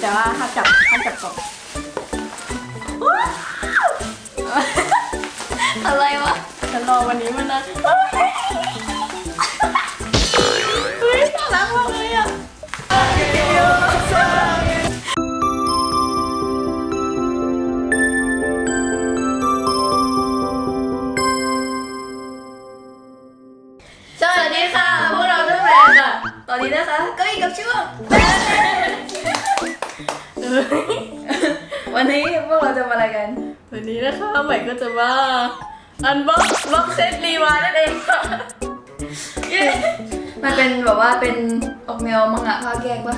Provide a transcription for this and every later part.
แต่ว่าห้ามจับห้ามจับกล่องอะไรวะฉันรอวันนี้มันนะเฮ้ยน่ารักมากเลยอะสวัสดีค่ะพวกเราทุกแฟนค่ะ ตอนนี้นะคะก็อยู่กับช่วง นนี้พวกเราจะมาอะไรกัน วันนี้นะคะใหม่ก็จะมาอันบ็อกบ็อกเซตรีวายนั่นเองค่ะเย้มันเป็นแบบว่าเป็นออกแนวมังงะภาคแยกปะ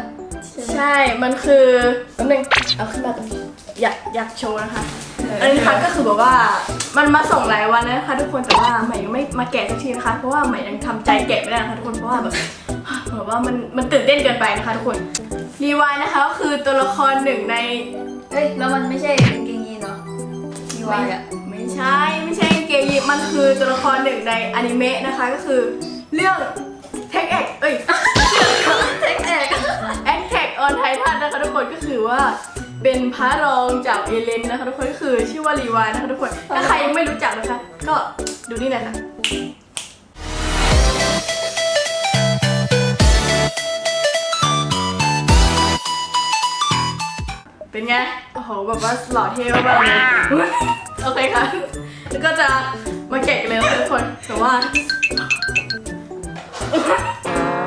ใช่ มันคือแป๊บนึงเอาขึ้นมาตรงนี้อยากอยากโชว์นะคะ อันนี้นะคะก็คือแบบว่ามันมาส่งหลายวันแล้วนะคะทุกคนแต่ว่าใหม่ยังไม่มาแกะสักทีนะคะเพราะว่าใหม่ยังทำใจแกะไม่ได้นะคะทุกคนเพราะว่าแบบแบบว่ามันมันตื่นเต้นเกินไปนะคะทุกคนรีวายนะคะก็คือตัวละครหนึ่งใน เฮ้ย แล้วมันไม่ใช่กางเกงยีนเหรอมีวายอะไม่ใช่ไม่ใช่เกย์ยิปมันคือตัวละครหนึ่งในอนิเมะนะคะก็คือ เรื่องเทคแอคเอ้ยเทคแอกแอคแท็กออนไททันนะคะทุกคนก็คือว่าเป็นพระรองจากเอเลนนะคะทุกคนก็คือชื่อว่ารีวายนะคะทุกคน ถ้าใครยังไม่รู้จักนะคะ ก็ดูนี่หน่อยค่ะ เป็นไง โอ้โห แบบว่าหล่อเท่มากๆเลยโอเคค่ะ แล้วก็จะมาแกะกันเลยนะคะทุกคน แต่ว่า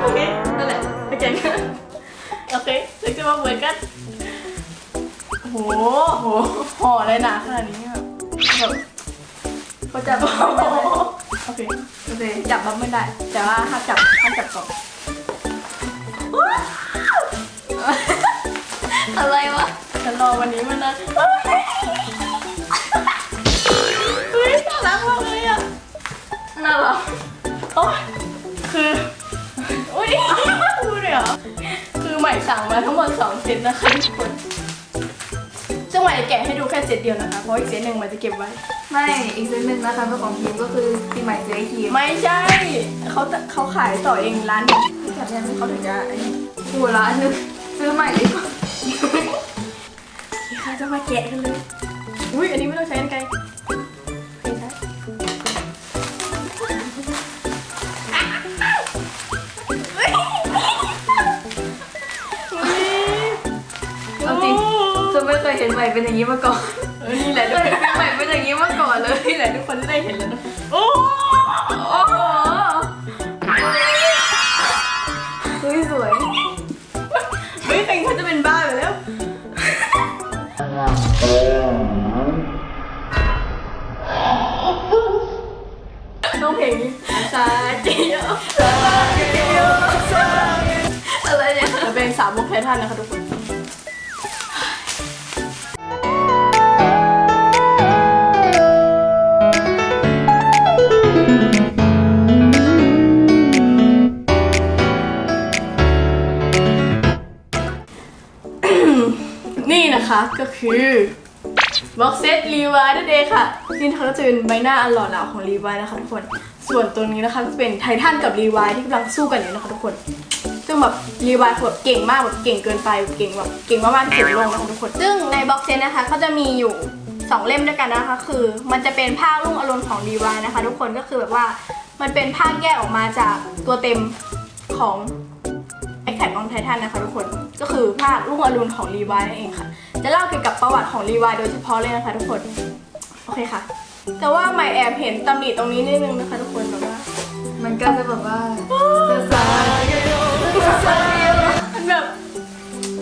โอเค นั่นแหละไปแกะกันโอเคเดี๋ยวจะมาเหมือนกันโอ้โหโหห่ออะไรหนาขนาดนี้แบบแบบเขาจะบอกโอ้โหโอเค โอเค จับบัฟไม่ได้ แต่ว่าห้ามจับห้ามจับกล่องอะไรวะ ฉันรอวันนี้มันนะเฮ้ยน่ารักมากเลยอะน่ารักโอ้ยคืออุ้ยพูดเลยเหรอคือใหม่สั่งมาทั้งหมด2เซตนะคะทุกคนซึ่งใหม่จะแกะให้ดูแค่เซตเดียวนะคะ เพราะอีกเซตหนึ่งใหมันจะเก็บไว้ ไม่ อีกเซตหนึ่งนะคะเป็นของทีมก็คือปีใหม่ซื้อให้ทีมไม่ใช่เขาจะเขาขายต่อเองร้านหนึงแบบนี้เขาถึงจะไอ้นี่หัวร้านนึงซื้อใหม่ดีกว่า ใครจะมาแกะกันเลย อุ้ยอันนี้ไม่ต้องใช้กันไกลไม่ใช่อุ๊ยเอาจริงจะไม่เคยเห็นใหม่เป็นอย่างนี้มาก่อนเออนี่แหละทุกคนใหม่เป็นอย่างนี้มาก่อนเลยนี่แหละทุกคนจะได้เห็นแล้วนะโอ้ เป็นสาวมุกไททันนะคะทุกคนนี่นะคะก็คือบ็อกเซตรีวายนั่นเองค่ะ นี่นะคะก็จะเป็นใบหน้าอันหล่อเหลาของรีวายนะคะทุกคน ส่วนตัวนี้นะคะก็จะเป็นไททันกับรีวายที่กำลังสู้กันอยู่นะคะทุกคน ซึ่งแบบรีวายแบบเก่งมากแบบเก่งเกินไปแบบเก่งแบบเก่งมากๆที่สุดในโลกนะคะทุกคน ซึ่งในบ็อกเซตนะคะก็จะมีอยู่2เล่มด้วยกันนะคะ คือ มันจะเป็นภาครุ่งอรุณของรีวายนะคะ ทุกคนก็คือแบบว่ามันเป็นภาคแยกออกมาจากตัวเต็มของแอคแท็กของไททันนะคะทุกคนก็คือภาครุ่งอรุณของรีวายนั่นเองค่ะ จะเล่าเกี่ยวกับประวัติของรีวายโดยเฉพาะเลยนะคะทุกคนโอเคค่ะ แต่ว่าใหม่แอบเห็นตำหนิตรงนี้นิดนึงนะคะทุกคนแบบว่า มันก็จะแบบว่าจะสาย มันแบบ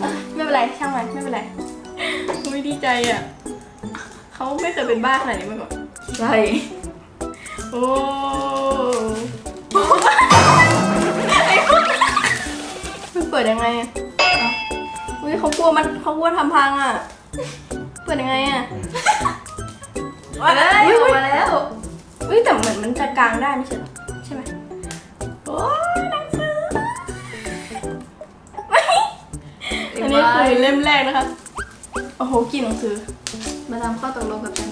เอ้ยไม่เป็นไรช่างมันไม่เป็นไรไม่ดีใจอะเขาไม่เคยเป็นบ้าขนาดนี้มาก่อนใช่โอ้มันเปิดยังไงอะเอ้าอุ้ยเขากลัวมันเขากลัวทำพังอะ เปิดยังไงอะมาแล้วอุ๊ยออุ๊อยกมาแล้ว อุ้ยแต่เหมือนมันจะกางได้ไม่ใช่เหรอใช่ไหมโอ้ยหนัง ออันนี้คือเล่มแรกนะคะ โอ้โหกลินหนังสือ มาทำข้อตกลงกับฉัน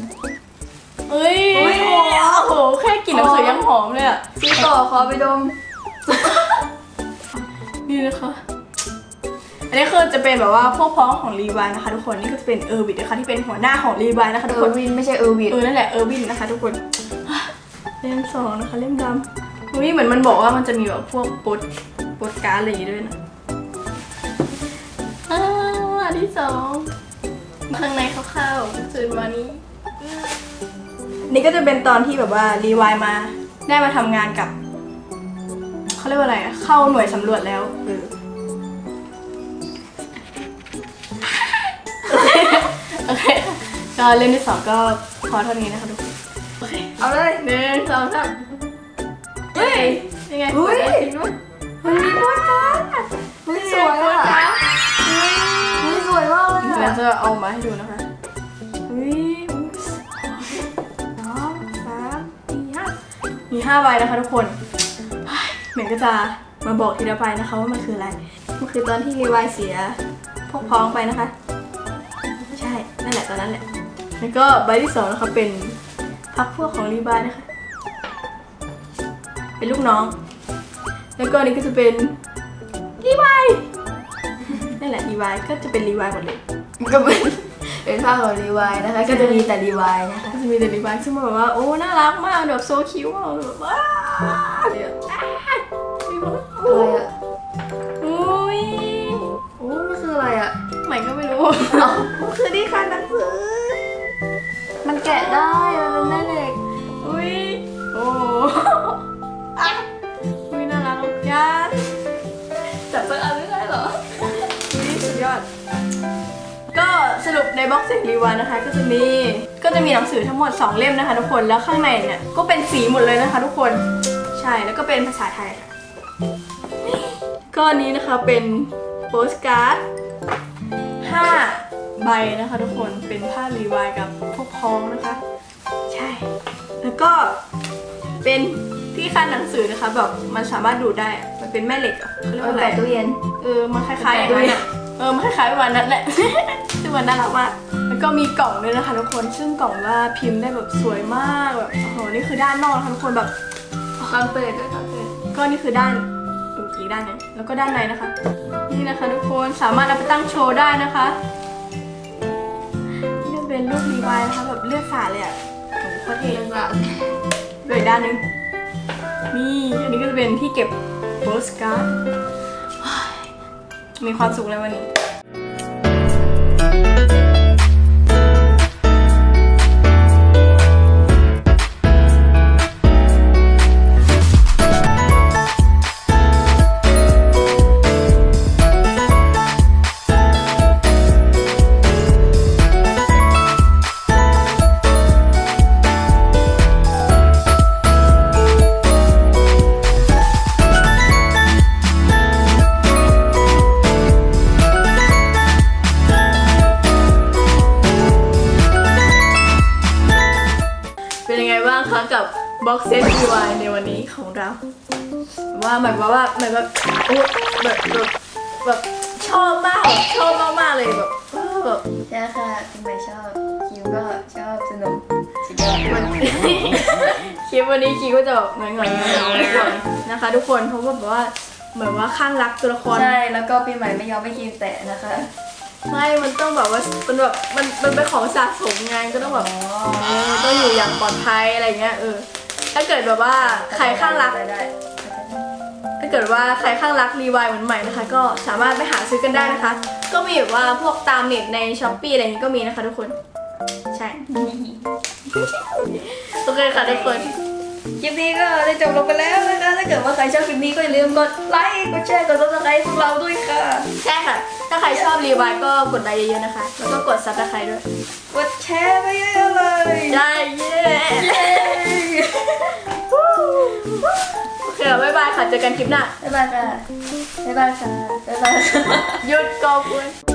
เอ้ยอุ๊ยโอ้โห แค่กลิ่นหนังสือยังหอมเลยอะ ซื้อต่อขอไปดม นี่นะคะ อันนี้คือจะเป็นแบบว่าพวกพ้องของรีวายนะคะ ทุกคน นี่ก็จะเป็นเออร์วิดนะคะที่เป็นหัวหน้าของรีวายนะคะเอทุกอคนวินไม่ใช่เออร์วินเออนั่นแหละเออร์วินนะคะทุกคน เล่มสองนะคะเล่มดำอุ้ยเหมือนมันบอกว่ามันจะมีแบบพวกโปสโปสการ์ดอะไรอย่างงี้ด้วยนะอ้าวอัน ที่สองข้างในคร่าวๆส่วนวันนี้ นี่ก็จะเป็นตอนที่แบบว่ารีวายมา ได้มาทำงานกับเขาเรียกว่าอะไรอะเข้าหน่วยสำรวจแล้วเออโอเคก็เล่มที่สองก็พอเท่านี้นะคะทุกคนโอเคเอาเลยหนึ่งสองสามเฮ้ยยังไงเฮ้ยเปิดจริงด้วยมันมีโปสการ์ดเฮ้ยสวยอะเฮ้ยสวย มจะเอามาให้ดูนะคะอุ้ยสองสามสี่ห้ามีห้าใบนะคะทุกคนเหมือนก็จะมาบอกทีละใบนะคะว่ามันคืออะไร มันคือตอนที่รีวายเสียพวกพ้องไปนะคะ ใช่ นั่นแหละตอนนั้นแหละ แล้วก็ใบที่สองนะคะเป็นพักพวกของรีวายนะคะ เป็นลูกน้อง แล้วก็อันนี้ก็จะเป็นรีวายนั่นแหละรีวายก็จะเป็นรีวายหมดเลย ก็เป็น เป็นภาพของรีวายนะคะ ก็จะมีแต่รีวายนะคะก็จะมีแต่รีวายซึ่งมันแบบว่า โอ้น่ารักมากแบบโซคิวมากแบบว้าวเดี๋ยวอ้ายมีคนอะไรอะอุ้ยโอ้มันคืออะไรอะใหม่ก็ไม่รู้อ๋อมันคือที่คันหนังสือ มันแกะได้ มันเป็นแม่เหล็ก ในบ็อกเซตรีวายนะคะ ก็จะมีก็จะมีหนังสือทั้งหมด 2 เล่มนะคะทุกคนแล้วข้างในเนี่ยก็เป็นสีหมดเลยนะคะ ทุกคนใช่แล้วก็เป็นภาษาไทยค่ะก็อันนี้นะคะเป็นโปสการ์ด5ใบนะคะ ทุกคนเป็นภาพรีวายกับพวกพ้องนะคะ ใช่ แล้วก็เป็นที่คันหนังสือนะคะแบบมันสามารถดูดได้อะมันเป็นแม่เหล็กอะเขาเรียกเอาว่าอะไรแปะตู้เย็นเออมันคล้ายๆอย่างนั้นอะ เออมันคล้ายๆวันนั้นแหละ ซึ่งมันน่ารักมากแล้วก็มีกล่องด้วยนะคะทุกคน ซึ่งกล่องว่าพิมพ์ได้แบบสวยมากแบบโอ้โหนี่คือด้านนอกนะคะทุกคนแบบตอนเปิดด้วยตอนเปิดก็นี่คือด้านดูอีกด้านหนึงแล้วก็ด้านในนะคะ นี่นะคะทุกคนสามารถเอาไปตั้งโชว์ได้นะคะนี่จะเป็นรูปรีวายนะคะแบบเลือดสาดเลยอะโอ้โหโคตรเท่เรื่องราวโดยด้านหนึงนี่อันนี้ก็จะเป็นที่เก็บโปสการ์ด มีความสุ หมายความว่าหมายแบบโอ้แบบแบบแบบชอบมากแบบชอบมากๆเลยแบบเออแบบใช่ค่ะคุณไม่ชอบคิวก็ชอบสนุกสุดยอดมันคลิปวันนี้คีก็จะแบบหน่อยๆหน่อยๆนะคะ ทุกคนเพราะว่าแบบว่าเหมือนว่าข้างรักตัวละครใช่แล้วก็ปีใหม่ไม่ยอมให้คิวแตะนะคะไม่ มันต้องแบบว่ามันแบบมันมันเป็นของสะสมไงก็ต้องแบบอ๋อเออต้องอยู่อย่างปลอดภัยอะไรเงี้ยเออ ถ้าเกิดแบบว่าใครข้างรักได้ได้ถ้า เกิดว่าใครข้างรักรีวายเหมือนใหม่นะคะ ก็สามารถไปหาซื้อกันได้นะคะ ก็มีแบบว่าพวกตามเน็ตในช้อปปี้อะไรอย่างนี้ก็มีนะคะทุกคน ใช่ โอเคค่ะทุกคน คลิปนี้ก็ได้จบลงไปแล้วนะคะ ถ้าเกิดว่าใครชอบคลิปนี้ก็อย่าลืมกดไลค์ กดแชร์ กดซับสไครต์พวกเราด้วยค่ะ ใช่ค่ะ ถ้าใครชอบรีวายก็กดไลค์เยอะๆนะคะ แล้วก็กดซับสไครต์ด้วย กดแชร์ไปเยอะๆเลย ได้เย้ เจอกันคลิปหน้า บ๊ายบายค่ะ บ๊ายบายค่ะ บ๊ายบายค่ะ หยุดกอบคุณ